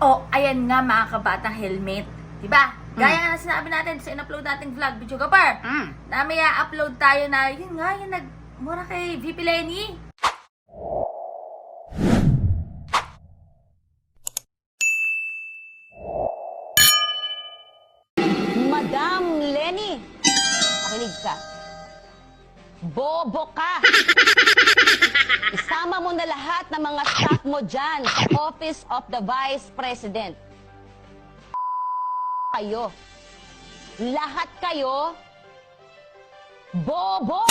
Oh, ayan nga mga kabatang helmet. Diba? Gaya nga na sinabi natin sa in-upload nating vlog, Video Gapar. Mm. Na may upload tayo na, yun nga, yung nagmura kay VP Lenny. Madam Lenny, makinig ka. Bobo ka! Isama mo na lahat ng mga staff mo dyan sa Office of the Vice President. Kayo. Lahat kayo, bobo!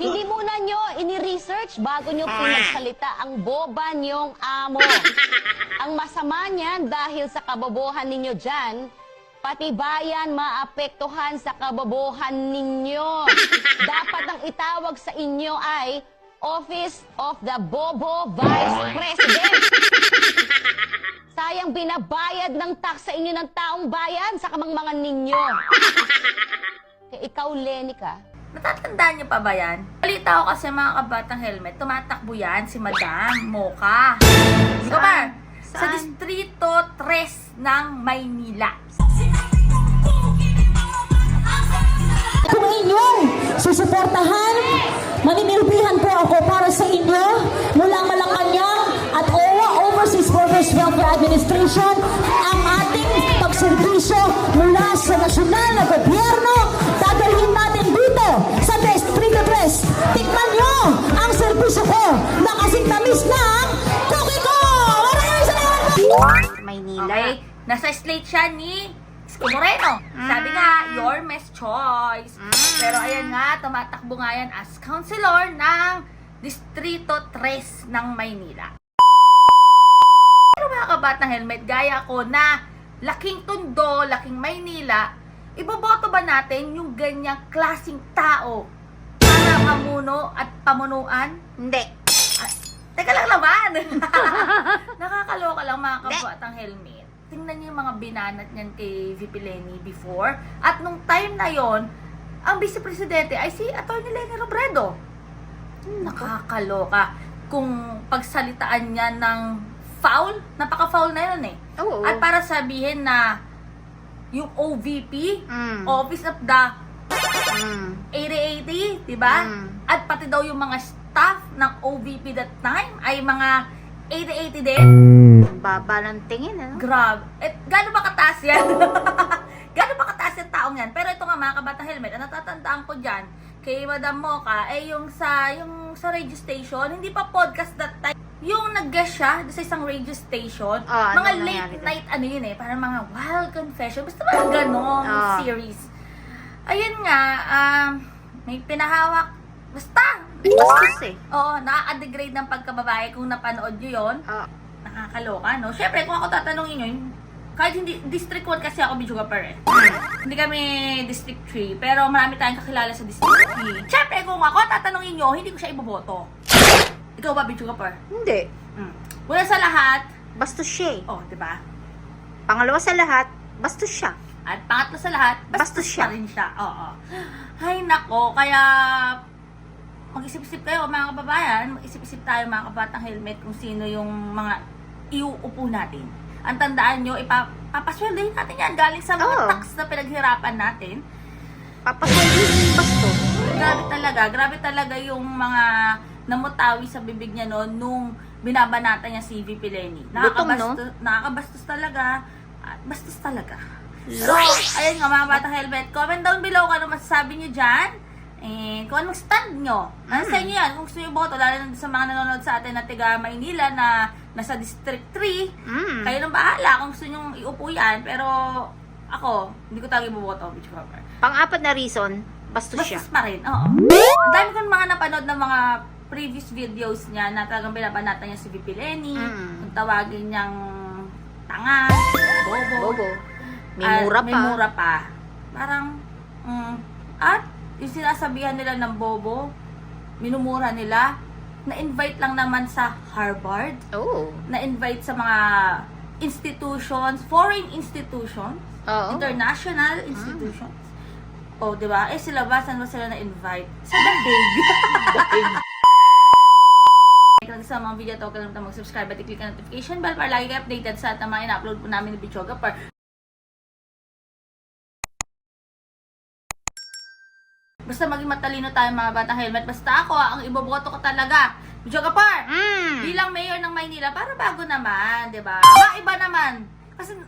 Hindi muna nyo ini-research bago nyo pinagsalita ang boba nyong amo. Ang masama niyan dahil sa kabobohan ninyo dyan, pati bayan maapektuhan sa kabobohan ninyo. Dapat ang itawag sa inyo ay Office of the Bobo Vice President. Sayang binabayad ng tax sa inyo ng taong bayan sa kamangmangan ninyo. Kaya ikaw, Lenny ka, Natatandaan niyo pa ba yan? Balita ko kasi mga kabatang helmet, tumatakbo yan si Madam Mocha. Di ba? Sa Saan? Distrito 3 ng Maynila. Sa inyo mula Malacanang at OWA Overseas Workers Welfare Administration ang ating pagserbisyo mula sa nasyonal na gobyerno. Dadalhin natin dito sa Distrito 3. Tikman nyo ang serbisyo ko na kasing tamis ng cookie ko! Maraming salamat po! Maynila. Okay? Nasa slate siya ni Isko Moreno. Sabi nga, your best choice. Pero ayan nga, tumatakbo nga yan as councilor ng Distrito 3 ng Maynila. Pero mga kabatang helmet, gaya ko na laking tundo, laking Maynila, iboboto ba natin yung ganyang klasing tao para mamuno at pamunuan? Hindi. Ah, teka lang naman. Nakakaloka lang mga kabatang helmet. Tingnan niyo yung mga binanat niyan kay VP Lenny before. At nung time na yon, ang vice presidente ay si Atty. Lenny Robredo. Nakakaloka. Kung pagsalitaan niya ng foul, napaka-foul na yun eh. Oo. At para sabihin na yung OVP, Mm. Office of the Mm. 8080, di ba? Mm. At pati daw yung mga staff ng OVP that time ay mga 8080 din. Baba ng tingin, ano? Grabe. Eh, gaano ba kataas yan? gaano ba kataas yung taong yan? Pero ito nga mga kabata helmet, ang natatandaan ko dyan, kay Madam Mocha, eh yung sa, yung sa radio station, hindi pa podcast that time. Yung nag-guest siya sa isang radio station, Ah, ano mga nangyari late doon? night ano yun eh, parang mga wild confession, basta mga ganong Ah. series. Ayun nga, um, may pinahawak, basta, Bastos eh. Oo, nakaka-degrade ng pagkababae kung napanood nyo yon Ah. Nakakaloka, no? Siyempre, kung ako tatanungin nyo, yung- kahit hindi, District 1 kasi ako, Bijuga per eh. Hindi kami District 3, pero marami tayong kakilala sa District 3. Siyempre, kung ako tatanungin nyo, hindi ko siya iboboto. Ikaw ba, Bijuga per? Hindi. Mm. Una sa lahat, Bastos siya eh. oh, di ba? Pangalawa sa lahat, bastos siya. At pangatlo sa lahat, bastos Bastos siya. pa rin siya. Oo. Ay, nako, kaya mag-isip-isip kayo mga kababayan, mag-isip-isip tayo mga kabatang helmet kung sino yung mga iuupo natin. Ang tandaan nyo, ipapasweldohin natin yan galing sa mga Oo. tax na pinaghirapan natin. Papasweldo yung bastos. Grabe talaga, grabe talaga yung mga namutawi sa bibig niya noon nung binabanata niya si VP Lenny. Gutom, no? Nakakabastos, nakakabastos talaga. At bastos talaga. So, ayun nga mga bata helmet. Comment down below kung ano masasabi nyo dyan. Eh, kung anong stand nyo. Ano sa inyo yan? Kung gusto nyo boto, lalo na sa mga nanonood sa atin na tiga Maynila na nasa District 3, Mm. kayo nang bahala kung gusto nyo iupo yan. Pero ako, hindi ko talaga iboboto, bitch cover. Pang-apat na reason, bastos siya. Bastos pa rin, oo. Ang dami kong mga napanood ng mga previous videos niya na talagang binabanatan niya si VP Lenny, Mm. kung tawagin niyang tanga, bobo, Bobo. May at mura pa. May mura pa. Parang, mm, at yung sinasabihan nila ng bobo, minumura nila, na-invite lang naman sa Harvard, Oo. na-invite sa mga institutions, foreign institutions, Oo. international institutions. Oh, di ba? Eh, sila ba? Saan ba sila na-invite? Sa daig. Daig. sa mga video to, kalimutan mag-subscribe at i-click ang notification bell para lagi kayo updated sa mga ina-upload po namin ni Bichoga Par. Basta maging matalino tayo mga bata helmet. Basta ako, ah, ang iboboto ko talaga. Bichoga Par! Mm. bilang mayor ng Maynila, para bago naman, 'di ba? Ba iba naman. Kasi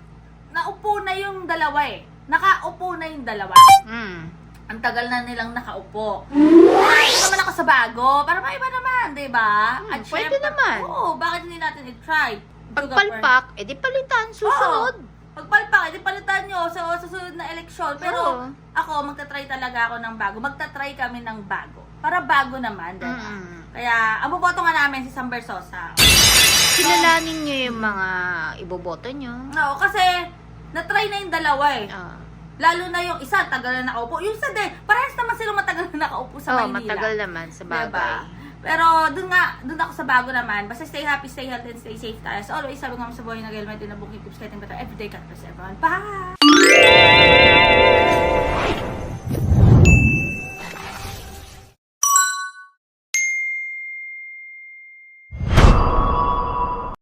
naupo na yung dalawa eh. Nakaupo na yung dalawa. Mm. Ang tagal na nilang nakaupo. Ay, naman ako sa bago. Para maiba naman, 'di ba? Hmm, pwede syempre- naman. Oo, bakit hindi natin i-try? Pagpalpak, edi palitan, susunod. Oo. Pagpalpak, edi palitan nyo sa susunod na eleksyon. Pero Oo. ako, magta-try talaga ako ng bago. Magta-try kami ng bago. Para bago naman, 'di ba? Mm. Kaya, ang boboto nga namin si Sam Versosa. Kilalanin nyo yung mga iboboto nyo. Oo, kasi na-try na yung dalawa eh. Ah. Lalo na yung isa, tagal na nakaupo. Yung isa din, parehas naman sila matagal na nakaupo sa Oo, Maynila. matagal naman sa Diba? Pero dun nga, dun ako sa bago naman. Basta stay happy, stay healthy, and stay safe tayo. So always, sabi nga sa buhay na na booking tips kahit yung better everyday. God bless everyone. Bye!